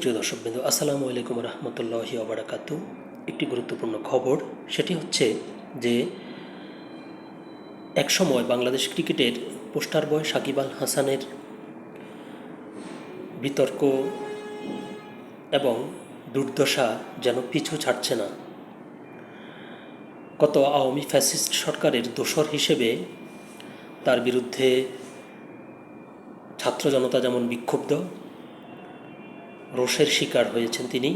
প্রিয় দর্শকবৃন্দ আসসালামু আলাইকুম রহমতুল্লাহি ওবরাকাত একটি গুরুত্বপূর্ণ খবর, সেটি হচ্ছে যে একসময় বাংলাদেশ ক্রিকেটের পোস্টার বয় সাকিব আল হাসানের বিতর্ক এবং দুর্দশা যেন পিছু ছাড়ছে না। কত আওয়ামী ফ্যাসিস্ট সরকারের দোসর হিসেবে তার বিরুদ্ধে ছাত্র জনতা যেমন বিক্ষুব্ধ রোষের শিকার হয়েছেন তিনি।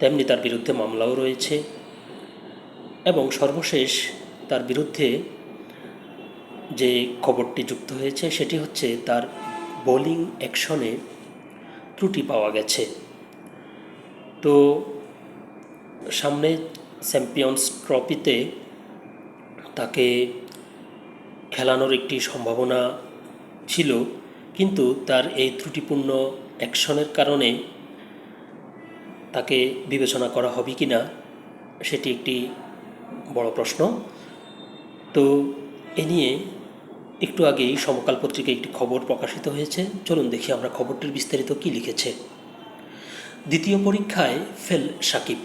তেমনি তার বিরুদ্ধে মামলাও রয়েছে এবং সর্বশেষ তার বিরুদ্ধে যে খবরটি যুক্ত হয়েছে, সেটি হচ্ছে তার বোলিং অ্যাকশনে ত্রুটি পাওয়া গেছে। তো সামনে চ্যাম্পিয়ন্স ট্রফিতে তাকে খেলানোর একটি সম্ভাবনা ছিল, কিন্তু তার এই ত্রুটিপূর্ণ অ্যাকশনের কারণে তাকে বিবেচনা করা হবে কি না, সেটি একটি বড় প্রশ্ন। তো এ নিয়ে একটু আগেই সমকাল পত্রিকায় একটি খবর প্রকাশিত হয়েছে। চলুন দেখি আমরা খবরটির বিস্তারিত কি লিখেছে। দ্বিতীয় পরীক্ষায় ফেল সাকিব,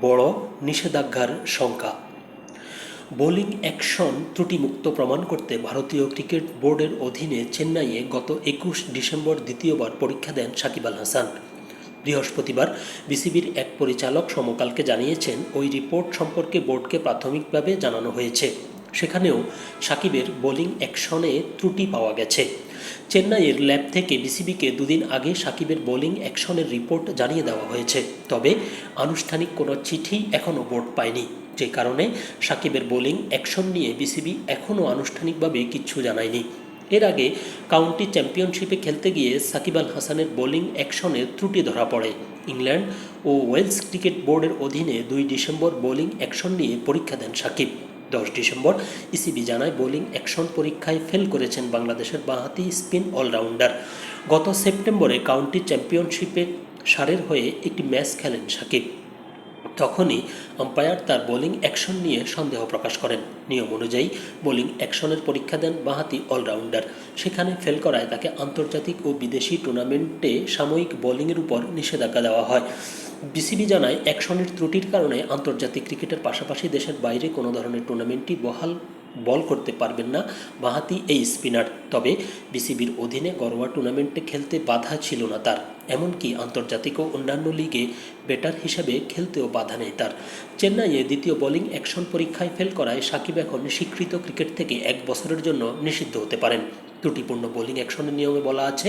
বড় নিষেধাজ্ঞার শঙ্কা। বোলিং অ্যাকশন ত্রুটিমুক্ত প্রমাণ করতে ভারতীয় ক্রিকেট বোর্ডের অধীনে চেন্নাইয়ে গত একুশ ডিসেম্বর দ্বিতীয়বার পরীক্ষা দেন সাকিব আল হাসান। বৃহস্পতিবার বিসিবির এক পরিচালক সমকালকে জানিয়েছেন, ওই রিপোর্ট সম্পর্কে বোর্ডকে প্রাথমিকভাবে জানানো হয়েছে। সেখানেও সাকিবের বোলিং অ্যাকশনে ত্রুটি পাওয়া গেছে। চেন্নাইয়ের ল্যাব থেকে বিসিবিকে দুদিন আগে সাকিবের বোলিং অ্যাকশনের রিপোর্ট জানিয়ে দেওয়া হয়েছে। তবে আনুষ্ঠানিক কোনো চিঠি এখনও বোর্ড পায়নি। যে কারণে সাকিবের বোলিং, অ্যাকশন নিয়ে বিসিবি এখনও আনুষ্ঠানিকভাবে কিচ্ছু জানায়নি। এর আগে কাউন্টি চ্যাম্পিয়নশিপে খেলতে গিয়ে সাকিব আল হাসানের বোলিং অ্যাকশনে ত্রুটি ধরা পড়ে। ইংল্যান্ড ও ওয়েলস ক্রিকেট বোর্ডের অধীনে দুই ডিসেম্বর বোলিং, অ্যাকশন নিয়ে পরীক্ষা দেন সাকিব। দশ ডিসেম্বর ইসিবি জানায় বোলিং, অ্যাকশন পরীক্ষায় ফেল করেছেন বাংলাদেশের বাঁহাতি স্পিন অলরাউন্ডার। গত সেপ্টেম্বরে কাউন্টি চ্যাম্পিয়নশিপে সারের হয়ে একটি ম্যাচ খেলেন সাকিব। তখনই আম্পায়ার তার বোলিং অ্যাকশন নিয়ে সন্দেহ প্রকাশ করেন। নিয়ম অনুযায়ী বোলিং অ্যাকশনের পরীক্ষা দেন বাঁহাতি অলরাউন্ডার সেখানে ফেল করায় তাকে আন্তর্জাতিক ও বিদেশি টুর্নামেন্টে সাময়িক বোলিংয়ের উপর নিষেধাজ্ঞা দেওয়া হয়। বিসিবি জানায় অ্যাকশনের ত্রুটির কারণে আন্তর্জাতিক ক্রিকেটের পাশাপাশি দেশের বাইরে কোনো ধরনের টুর্নামেন্টই বহাল বল করতে পারবেন না বাঁহাতি এই স্পিনার তবে বিসিবির অধীনে ঘরোয়া টুর্নামেন্টে খেলতে বাধা ছিল না তার। এমনকি আন্তর্জাতিক ও অন্যান্য লিগে ব্যাটার হিসেবে খেলতেও বাধা নেই তার। চেন্নাইয়ে দ্বিতীয় বোলিং অ্যাকশন পরীক্ষায় ফেল করায় সাকিব এখন স্বীকৃত ক্রিকেট থেকে এক বছরের জন্য নিষিদ্ধ হতে পারেন। ত্রুটিপূর্ণ বোলিং অ্যাকশনের নিয়মে বলা আছে,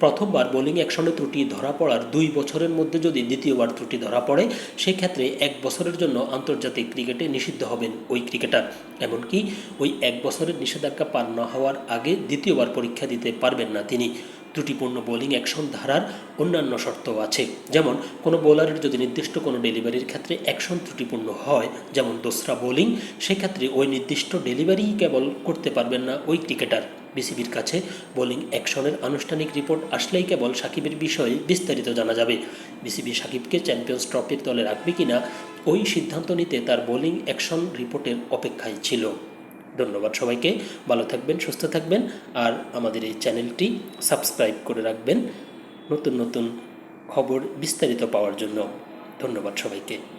প্রথমবার বোলিং অ্যাকশনে ত্রুটি ধরা পড়ার দুই বছরের মধ্যে যদি দ্বিতীয়বার ত্রুটি ধরা পড়ে, সেক্ষেত্রে এক বছরের জন্য আন্তর্জাতিক ক্রিকেটে নিষিদ্ধ হবেন ওই ক্রিকেটার। এমনকি ওই এক বছরের নিষেধাজ্ঞা পার না হওয়ার আগে দ্বিতীয়বার পরীক্ষা দিতে পারবেন না তিনি। ত্রুটিপূর্ণ বোলিং অ্যাকশন ধারার অন্যান্য শর্তও আছে। যেমন, কোনো বোলারের যদি নির্দিষ্ট কোনো ডেলিভারির ক্ষেত্রে অ্যাকশন ত্রুটিপূর্ণ হয়, যেমন দোসরা বোলিং সেক্ষেত্রে ওই নির্দিষ্ট ডেলিভারিই কেবল করতে পারবেন না ওই ক্রিকেটার বিসিবির কাছে বোলিং অ্যাকশনের আনুষ্ঠানিক রিপোর্ট আসলেই কেবল সাকিবের বিষয়ে বিস্তারিত জানা যাবে। বিসিবি সাকিবকে চ্যাম্পিয়ন্স ট্রফির দলে রাখবে কিনা, ওই সিদ্ধান্ত নিতে তার বোলিং অ্যাকশন রিপোর্টের অপেক্ষায় ছিল। ধন্যবাদ সবাইকে। ভালো থাকবেন, সুস্থ থাকবেন আর আমাদের এই চ্যানেলটি সাবস্ক্রাইব করে রাখবেন। নতুন নতুন খবর বিস্তারিত পাওয়ার জন্য ধন্যবাদ সবাইকে।